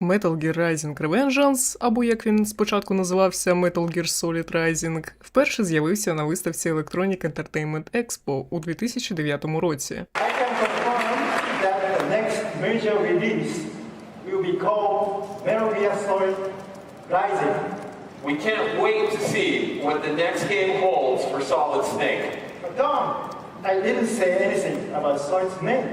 Metal Gear Rising Revengeance, або як він спочатку називався Metal Gear Solid Rising, вперше з'явився на виставці Electronic Entertainment Expo у 2009 році. I. We can't wait to see what the next game holds for Solid Snake. But didn't say anything about Solid Snake.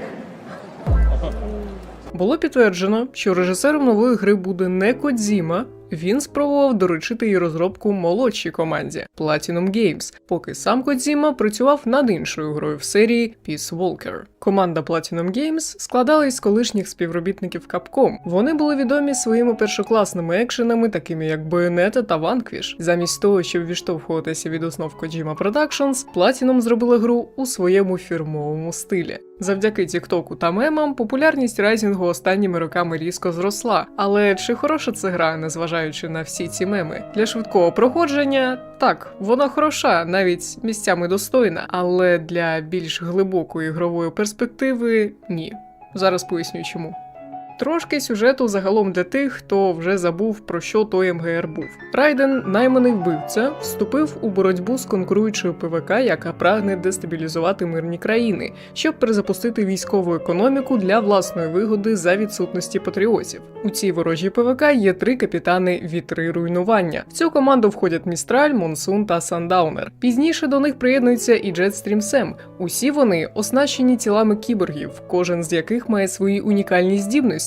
Було підтверджено, що режисером нової гри буде не Кодзіма. Він спробував доручити її розробку молодшій команді Platinum Games, поки сам Кодзіма працював над іншою грою в серії Peace Walker. Команда Platinum Games складалась з колишніх співробітників Capcom. Вони були відомі своїми першокласними екшенами, такими як Bayonetta та Vanquish. Замість того, щоб відштовхуватися від основ Kojima Productions, Platinum зробила гру у своєму фірмовому стилі. Завдяки Тіктоку та мемам популярність райзінгу останніми роками різко зросла. Але чи хороша це гра, незважаючи на всі ці меми? Для швидкого проходження так, вона хороша, навіть місцями достойна, але для більш глибокої ігрової перспективи ні. Зараз поясню чому. Трошки сюжету загалом для тих, хто вже забув про що той МГР був. Райден, найманий вбивця, вступив у боротьбу з конкуруючою ПВК, яка прагне дестабілізувати мирні країни, щоб перезапустити військову економіку для власної вигоди за відсутності патріотів. У цій ворожій ПВК є три капітани вітри руйнування. В цю команду входять Містраль, Монсун та Сандаунер. Пізніше до них приєднується і Jetstream Sam. Усі вони оснащені тілами кіборгів, кожен з яких має свої унікальні здібності,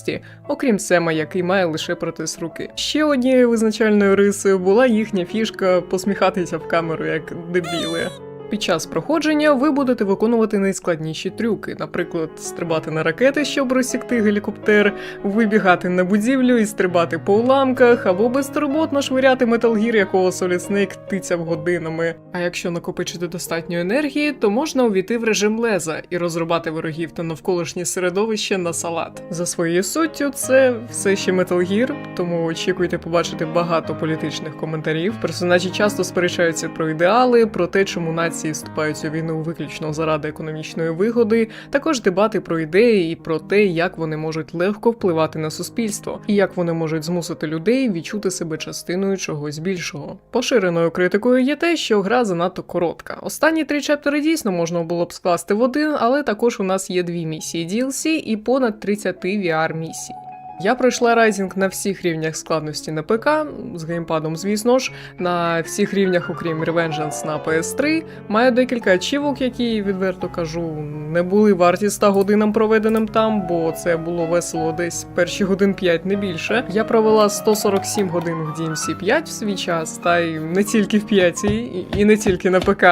окрім Сема, який має лише протез руки. Ще однією визначальною рисою була їхня фішка посміхатися в камеру як дебіли. Під час проходження ви будете виконувати найскладніші трюки, наприклад, стрибати на ракети, щоб розсікти гелікоптер, вибігати на будівлю і стрибати по уламках, або безтурботно швиряти металгір, якого Snake тицяв годинами. А якщо накопичити достатньо енергії, то можна увійти в режим леза і розрубати ворогів та навколишнє середовище на салат. За своєю суттю, це все ще Gear, тому очікуйте побачити багато політичних коментарів. Персонажі часто сперечаються про ідеали, про те, чому нації вступають у війну виключно заради економічної вигоди, також дебати про ідеї і про те, як вони можуть легко впливати на суспільство, і як вони можуть змусити людей відчути себе частиною чогось більшого. Поширеною критикою є те, що гра занадто коротка. Останні три чаптери дійсно можна було б скласти в один, але також у нас є дві місії DLC і понад 30 VR місій. Я пройшла райзінг на всіх рівнях складності на ПК, з геймпадом, звісно ж, на всіх рівнях, окрім Revengeance на PS3. Маю декілька ачівок, які, відверто кажу, не були варті 100 годинам проведеним там, бо це було весело десь перші годин 5, не більше. Я провела 147 годин в DMC 5 в свій час, та й не тільки в 5, і, не тільки на ПК.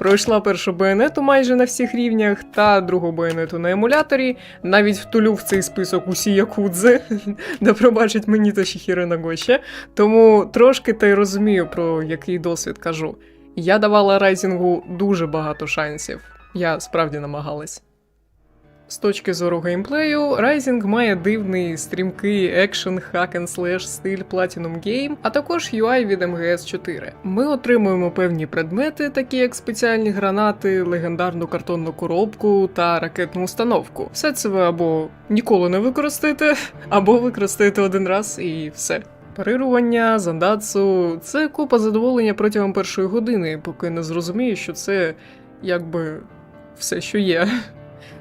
Пройшла першу байонету майже на всіх рівнях, та другу байонету на емуляторі. Навіть втулю в цей список усі якудзи, да пробачить мені та Шіхіро Нагоще. Тому трошки та й розумію, про який досвід кажу. Я давала райзінгу дуже багато шансів. Я справді намагалась. З точки зору геймплею, Rising має дивний стрімкий екшен slash стиль Platinum Game, а також UI від MGS 4. Ми отримуємо певні предмети, такі як спеціальні гранати, легендарну картонну коробку та ракетну установку. Все це ви або ніколи не використаєте, або використаєте один раз і все. Парирування, зандацу це купа задоволення протягом першої години, поки не зрозумію, що це якби все, що є.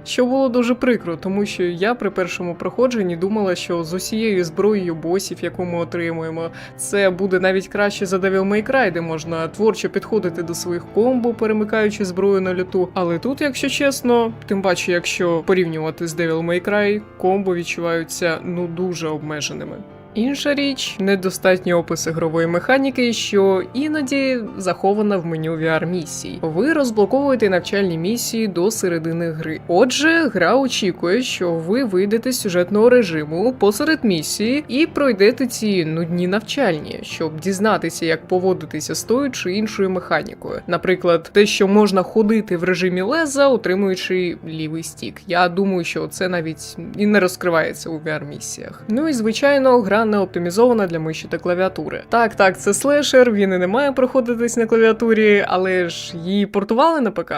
Що було дуже прикро, тому що я при першому проходженні думала, що з усією зброєю босів, яку ми отримуємо, це буде навіть краще за Devil May Cry, де можна творчо підходити до своїх комбо, перемикаючи зброю на люту. Але тут, якщо чесно, тим паче, якщо порівнювати з Devil May Cry, комбо відчуваються ну дуже обмеженими. Інша річ недостатній опис ігрової механіки, що іноді захована в меню VR місій. Ви розблоковуєте навчальні місії до середини гри. Отже, гра очікує, що ви вийдете з сюжетного режиму посеред місії і пройдете ці нудні навчальні, щоб дізнатися, як поводитися з тою чи іншою механікою. Наприклад, те, що можна ходити в режимі леза, утримуючи лівий стік. Я думаю, що це навіть і не розкривається у VR місіях. Ну і звичайно, гра не оптимізована для миші та клавіатури. Так, так, це слешер, він і не має проходитись на клавіатурі, але ж її портували на ПК.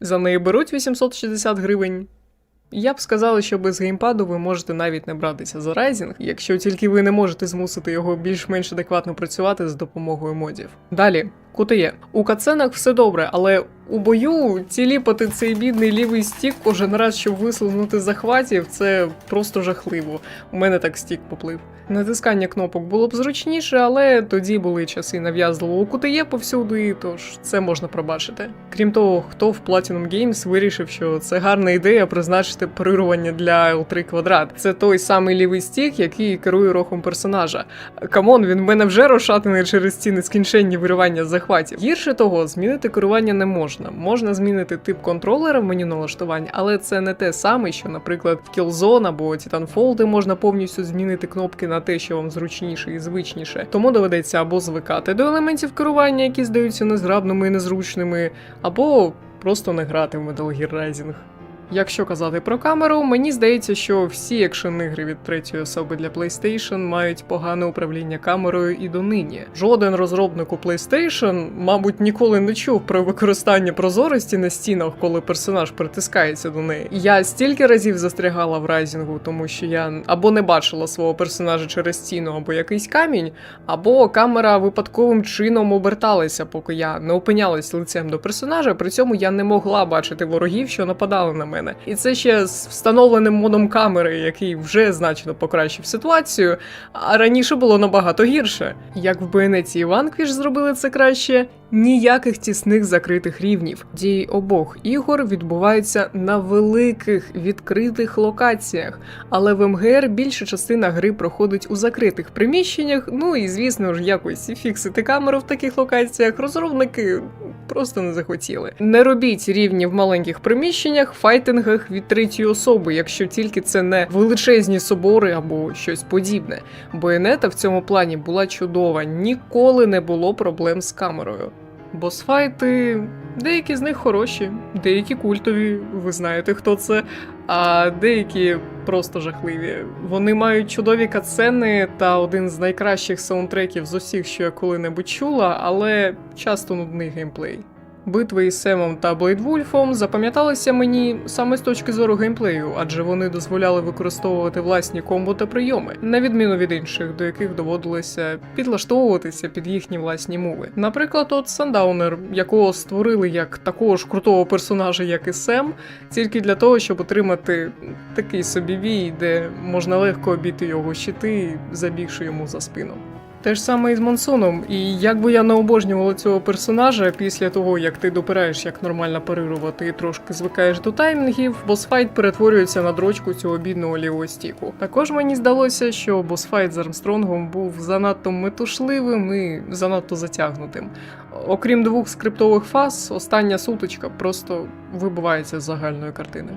За неї беруть 860 гривень. Я б сказала, що без геймпаду ви можете навіть не братися за Rising, якщо тільки ви не можете змусити його більш-менш адекватно працювати з допомогою модів. Далі. QTE. У катсценах все добре, але у бою ціліпати цей бідний лівий стік кожен раз, щоб вислизнути захватів, це просто жахливо. У мене так стік поплив. Натискання кнопок було б зручніше, але тоді були часи нав'язливого QTE повсюди, тож це можна пробачити. Крім того, хто в Platinum Games вирішив, що це гарна ідея призначити парирування для L3 квадрат. Це той самий лівий стік, який керує рухом персонажа. Камон, він в мене вже розшатаний через ці нескінченні виривання з захватів. Гірше того, змінити керування не можна. Можна змінити тип контролера в меню налаштувань, але це не те саме, що, наприклад, в Killzone або Titanfall, де можна повністю змінити кнопки на те, що вам зручніше і звичніше. Тому доведеться або звикати до елементів керування, які здаються незграбними і незручними, або просто не грати в Metal Gear Rising. Якщо казати про камеру, мені здається, що всі екшен ігри від третьої особи для PlayStation мають погане управління камерою і донині. Жоден розробник у PlayStation, мабуть, ніколи не чув про використання прозорості на стінах, коли персонаж притискається до неї. Я стільки разів застрягала в райзінгу, тому що я або не бачила свого персонажа через стіну, або якийсь камінь, або камера випадковим чином оберталася, поки я не опинялась лицем до персонажа. При цьому я не могла бачити ворогів, що нападали на мене. І це ще з встановленим модом камери, який вже значно покращив ситуацію. А раніше було набагато гірше. Як в Бенеці і Ванквіш зробили це краще, ніяких тісних закритих рівнів. Дії обох ігор відбуваються на великих відкритих локаціях, але в МГР більша частина гри проходить у закритих приміщеннях. Ну і звісно ж, якось фіксити камеру в таких локаціях розробники просто не захотіли. Не робіть рівні в маленьких приміщеннях, файтингах від третьої особи, якщо тільки це не величезні собори або щось подібне. Байонета в цьому плані була чудова, ніколи не було проблем з камерою. Босфайти, деякі з них хороші, деякі культові, ви знаєте, хто це, а деякі просто жахливі. Вони мають чудові катсцени та один з найкращих саундтреків з усіх, що я коли-небудь чула, але часто нудний геймплей. Битви із Семом та Блейдвульфом запам'яталися мені саме з точки зору геймплею, адже вони дозволяли використовувати власні комбо та прийоми, на відміну від інших, до яких доводилося підлаштовуватися під їхні власні мови. Наприклад, от Сандаунер, якого створили як такого ж крутого персонажа, як і Сем, тільки для того, щоб отримати такий собі вій, де можна легко обійти його щити, забігши йому за спину. Те ж саме і з Монсоном, і як би я не обожнювала цього персонажа, після того як ти допираєш, як нормально парирувати і трошки звикаєш до таймінгів, босфайт перетворюється на дрочку цього бідного лівого стіку. Також мені здалося, що босфайт з Армстронгом був занадто метушливим і занадто затягнутим. Окрім двох скриптових фаз, остання сутичка просто вибивається з загальної картини.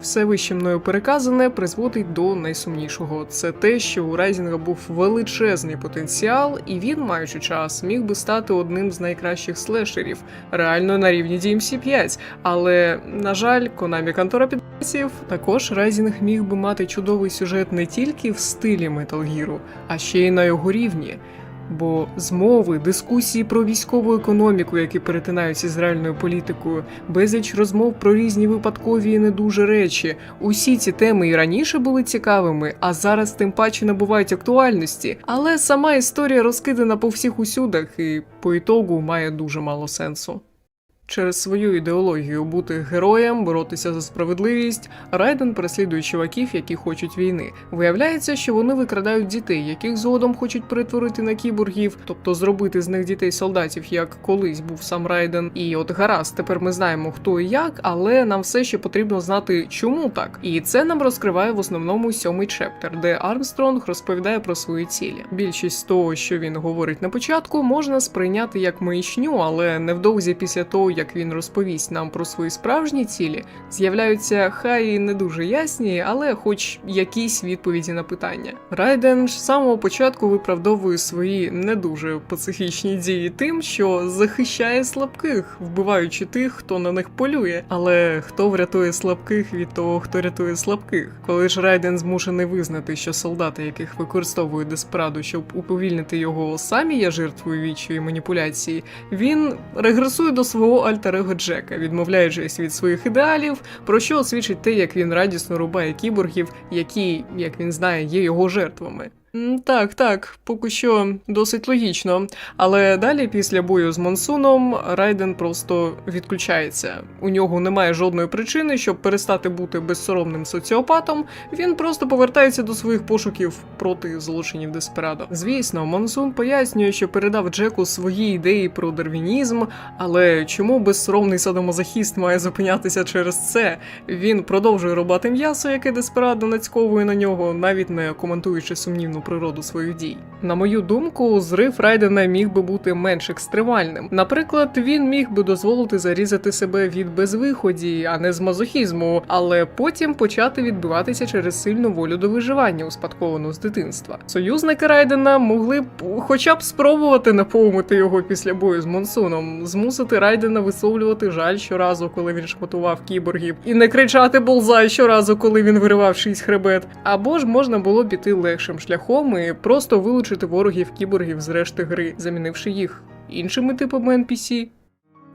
Все вище мною переказане призводить до найсумнішого. Це те, що у Райзінга був величезний потенціал, і він, маючи час, міг би стати одним з найкращих слешерів, реально на рівні DMC 5. Але, на жаль, Konami контора підписів, також Райзінг міг би мати чудовий сюжет не тільки в стилі Metal Gear, а ще й на його рівні. Бо змови, дискусії про військову економіку, які перетинаються з реальною політикою, безліч розмов про різні випадкові і не дуже речі. Усі ці теми і раніше були цікавими, а зараз тим паче набувають актуальності. Але сама історія розкидана по всіх усюдах і по ітогу має дуже мало сенсу. Через свою ідеологію бути героєм, боротися за справедливість, Райден переслідує чуваків, які хочуть війни. Виявляється, що вони викрадають дітей, яких згодом хочуть перетворити на кіборгів, тобто зробити з них дітей солдатів, як колись був сам Райден. І от гаразд, тепер ми знаємо хто і як, але нам все ще потрібно знати, чому так. І це нам розкриває в основному сьомий чептер, де Армстронг розповідає про свої цілі. Більшість того, що він говорить на початку, можна сприйняти як маячню, але невдовзі після того, як він розповість нам про свої справжні цілі, з'являються хай і не дуже ясні, але хоч якісь відповіді на питання. Райден з самого початку виправдовує свої не дуже пацифічні дії тим, що захищає слабких, вбиваючи тих, хто на них полює. Але хто врятує слабких від того, хто рятує слабких? Коли ж Райден змушений визнати, що солдати, яких використовує Деспраду, щоб уповільнити його, самі є жертвою вічої маніпуляції, він регресує до свого альтер-его Джека, відмовляючись від своїх ідеалів, про що свідчить те, як він радісно рубає кіборгів, які, як він знає, є його жертвами. Так, так, поки що досить логічно. Але далі, після бою з Монсуном, Райден просто відключається. У нього немає жодної причини, щоб перестати бути безсоромним соціопатом. Він просто повертається до своїх пошуків проти злочинів Деспирадо. Звісно, Монсун пояснює, що передав Джеку свої ідеї про дарвінізм, але чому безсоромний садомазохіст має зупинятися через це? Він продовжує рубати м'ясо, яке Деспирадо нацьковує на нього, навіть не коментуючи сумнівну природу своїх дій. На мою думку, зрив Райдена міг би бути менш екстремальним. Наприклад, він міг би дозволити зарізати себе від безвиході, а не з мазохізму, але потім почати відбиватися через сильну волю до виживання, успадковану з дитинства. Союзники Райдена могли б хоча б спробувати наповнити його після бою з Монсуном, змусити Райдена висловлювати жаль щоразу, коли він шматував кіборгів, і не кричати болзай щоразу, коли він виривав шість хребет. Або ж можна було піти легшим шляхом і просто вилучити ворогів кіборгів з решти гри, замінивши їх іншими типами NPC.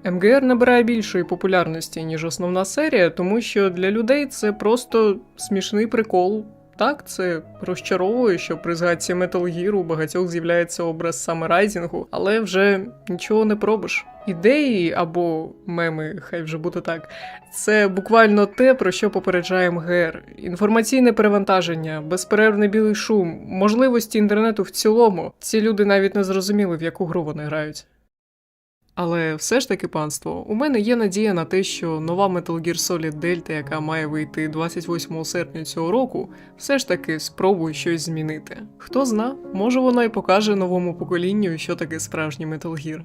МГР набирає більшої популярності, ніж основна серія, тому що для людей це просто смішний прикол. Так, це розчаровує, що при згадці Metal Gear у багатьох з'являється образ саме Райзінгу, але вже нічого не пробиш. Ідеї або меми, хай вже буде так, це буквально те, про що попереджає МГР. Інформаційне перевантаження, безперервний білий шум, можливості інтернету в цілому. Ці люди навіть не зрозуміли, в яку гру вони грають. Але все ж таки, панство, у мене є надія на те, що нова Metal Gear Solid Delta, яка має вийти 28 серпня цього року, все ж таки спробує щось змінити. Хто зна, може вона й покаже новому поколінню, що таке справжній Metal Gear.